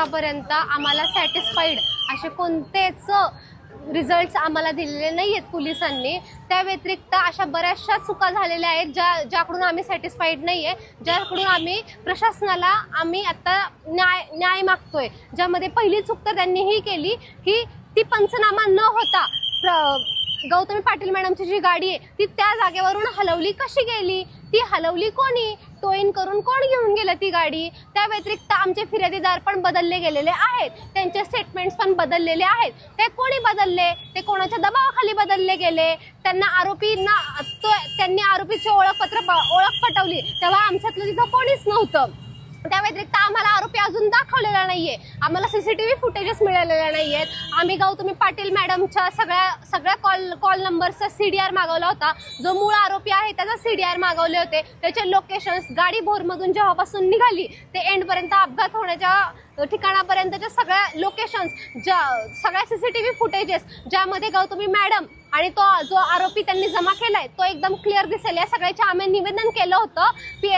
आतापर्यंत आम्हाला सॅटिस्फाईड असे कोणतेच रिझल्ट आम्हाला दिलेले नाही आहेत पोलिसांनी. त्या व्यतिरिक्त अशा बऱ्याचशा चुका झालेल्या आहेत ज्या ज्याकडून आम्ही सॅटिस्फाईड नाही आहे ज्याकडून आम्ही प्रशासनाला आम्ही आता न्याय न्याय मागतोय. ज्यामध्ये पहिली चूक तर त्यांनी ही केली की ती पंचनामा न होता प्र- गौतमी पाटील मॅडमची जी गाडी आहे ती त्या जागेवरून हलवली कशी गेली? ती हलवली कोणी? टोईन करून कोण घेऊन गेलं ती गाडी? त्या व्यतिरिक्त आमचे फिर्यादीदार पण बदलले गेलेले आहेत. त्यांचे स्टेटमेंट्स पण बदललेले आहेत. ते कोणी बदलले? ते कोणाच्या दबावाखाली बदलले गेले? त्यांना आरोपींना तो त्यांनी आरोपीचे ओळखपत्र प- ओळख पटवली. तेव्हा आमच्यातलं तिथं कोणीच नव्हतं. त्या व्यतिरिक्त आम्हाला आरोपी अजून दाखवलेला नाहीये. आम्हाला सीसीटीव्ही फुटेजेस मिळालेल्या नाहीयेत. आम्ही गौतमी पाटील मॅडमच्या सगळ्या सगळ्या कॉल कॉल नंबरचा सी डी आर मागवला होता. जो मूळ आरोपी आहे त्याचा सी डी आर मागवले होते. त्याचे लोकेशन्स गाडी भोरमधून जेव्हापासून निघाली ते एंडपर्यंत अपघात होण्याच्या ठिकाणापर्यंतच्या सगळ्या लोकेशन्स ज्या सगळ्या सीसीटीव्ही फुटेजेस ज्यामध्ये गौतमी मॅडम आणि तो जो आरोपी त्यांनी जमा केलाय तो एकदम क्लिअर दिसेल. या सगळ्याचे आम्ही निवेदन केलं होतं पी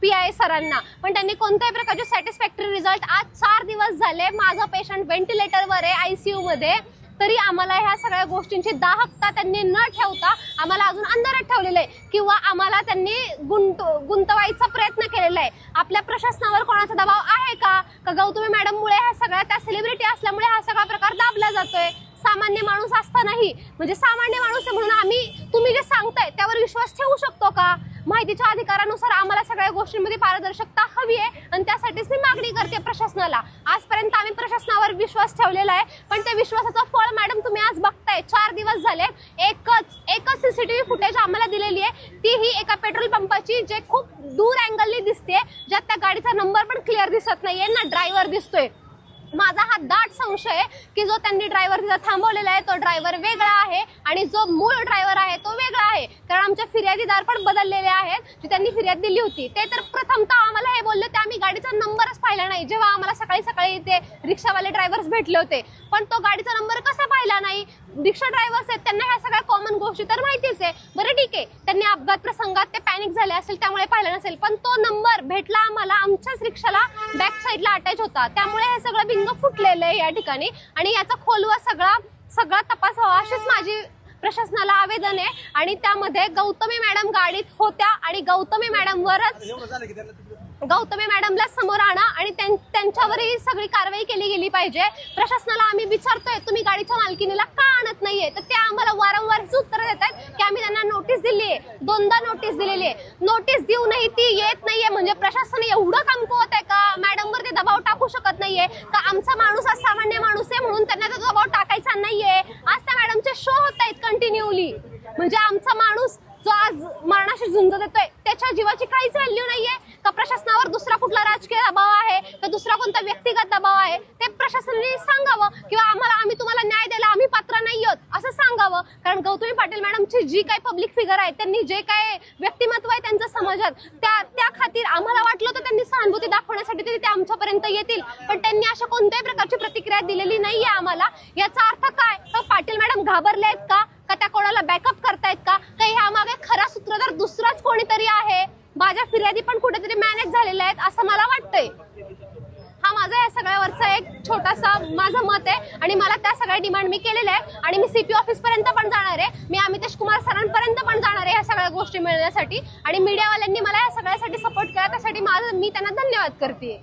पी आय सरांना. पण त्यांनी कोणत्याही प्रकारचे सॅटिस्फॅक्टरी रिझल्ट आज चार दिवस झाले माझा पेशंट व्हेंटिलेटरवर आहे आय सी मध्ये. तरी आम्हाला ह्या सगळ्या गोष्टींची दाहकता त्यांनी न ठेवता आम्हाला अजून अंधारात ठेवलेलं आहे. किंवा आम्हाला त्यांनी गुंत गुंतवायचा प्रयत्न केलेला आहे. आपल्या प्रशासनावर कोणाचा दबाव आहे का? का गौतमी मॅडममुळे ह्या सगळ्या त्या सेलिब्रिटी असल्यामुळे हा सगळा प्रकार दाबला जातोय? सामान्य माणूस असतानाही म्हणजे सामान्य माणूस आहे म्हणून आम्ही तुम्ही जे सांगताय त्यावर विश्वास ठेवू शकतो का? माहितीच्या अधिकारानुसार आम्हाला सगळ्या गोष्टींमध्ये पारदर्शकता हवी आहे आणि त्यासाठीच मी मागणी करते प्रशासनाला. आजपर्यंत आम्ही प्रशासनावर विश्वास ठेवलेला आहे पण त्या विश्वासाचं फळ मॅडम तुम्ही आज बघताय. चार दिवस झाले एकच एकच सीसीटीव्ही फुटेज आम्हाला दिलेली आहे. तीही एका पेट्रोल पंपाची जे खूप दूर अँगलनी दिसते ज्यात त्या गाडीचा नंबर पण क्लिअर दिसत नाहीये ना ड्रायव्हर दिसतोय. माझा हा दाट संशय की जो त्यांनी ड्रायव्हर तिथं थांबवलेला आहे तो ड्रायव्हर वेगळा आहे आणि जो मूळ ड्रायव्हर आहे तो वेगळा आहे. कारण आमच्या फिर्यादीदार पण बदललेले आहेत. जी त्यांनी फिर्याद दिली होती ते तर प्रथमतः आम्हाला हे बोलले ते आम्ही गाडीचा नंबरच पाहिला नाही. जेव्हा आम्हाला सकाळी सकाळी ते रिक्षावाले ड्रायव्हर्स भेटले होते पण तो गाडीचा नंबर कसा पाहिला नाही? रिक्षा ड्रायव्हर्स आहेत त्यांना ह्या सगळ्या कॉमन गोष्टी तर माहितीच आहे. बरं ठीक आहे. त्यांनी अपघात प्रसंगात ते पॅनिक झाले असेल त्यामुळे पाहिलं नसेल. पण तो नंबर भेटला आम्हाला आमच्याच रिक्षाला बॅक साईडला अटॅच होता. त्यामुळे हे सगळं बिंग फुटलेलं आहे या ठिकाणी. आणि याचा खोलवा सगळा सगळा तपास व्हावा अशीच माझी प्रशासनाला आवेदन आहे. आणि त्यामध्ये गौतमी मॅडम गाडीत होत्या आणि गौतमी मॅडमवरच गौतमी मॅडमला समोर आणा आणि त्यां- त्यांच्यावरही सगळी कारवाई केली गेली पाहिजे. प्रशासनाला आम्ही विचारतोय तुम्ही गाडीच्या मालकीनीला नाहीये. तर ते आम्हाला वारंवार उत्तर देत आहेत की आम्ही त्यांना नोटीस दिली आहे दोनदा नोटीस दिलेली आहे नोटीस देऊनही ती येत नाहीये. म्हणजे प्रशासन एवढं कमकुवत आहे का? मॅडमवर ते दबाव टाकू शकत नाहीये. का आमचा माणूस हा सामान्य माणूस आहे म्हणून त्यांना तो दबाव टाकायचा नाहीये? आज त्या मॅडमचे शो होत आहेत कंटिन्युअली म्हणजे आमचा माणूस जो आज मरणाशी झुंज देतोय त्याच्या जीवाची काहीच व्हॅल्यू नाहीये. का प्रशासनावर दुसरा कुठला राजकीय दबाव आहे? का दुसरा कोणता व्यक्तिगत दबाव आहे? ते प्रशासनाने सांगावं. किंवा आम्हाला आम्ही तुम्हाला न्याय द्यायला आम्ही पात्र नाही आहोत असं सांगावं कारण गौतमी पाटील मॅडमची जी काही पब्लिक फिगर आहे त्यांनी जे काय व्यक्तिमत्व आहे त्यांचं समाजात त्या त्या खातीर आम्हाला वाटलं होतं त्यांनी सहानुभूती दाखवण्यासाठी तरी ते आमच्यापर्यंत येतील. पण त्यांनी अशा कोणत्याही प्रकारची प्रतिक्रिया दिलेली नाहीये आम्हाला. याचा अर्थ काय? पाटील मॅडम घाबरले आहेत का? का त्या कोणाला बॅकअप करतायत का? काही ह्या मागे खरा सूत्रधार दुसराच कोणीतरी आहे? माझ्या फिर्यादी पण कुठेतरी मॅनेज झालेल्या आहेत असं मला वाटतंय. माझा या सगळ्यावरचा एक छोटासा माझं मत आहे आणि मला त्या सगळ्या डिमांड मी केलेल्या आहे आणि मी सीपी ऑफिस पर्यंत पण जाणार आहे. मी अमितेश कुमार सरांपर्यंत पण जाणार आहे ह्या सगळ्या गोष्टी मिळण्यासाठी आणि मीडियावाल्यांनी मला या सगळ्यासाठी सपोर्ट केला त्यासाठी माझं मी त्यांना धन्यवाद करते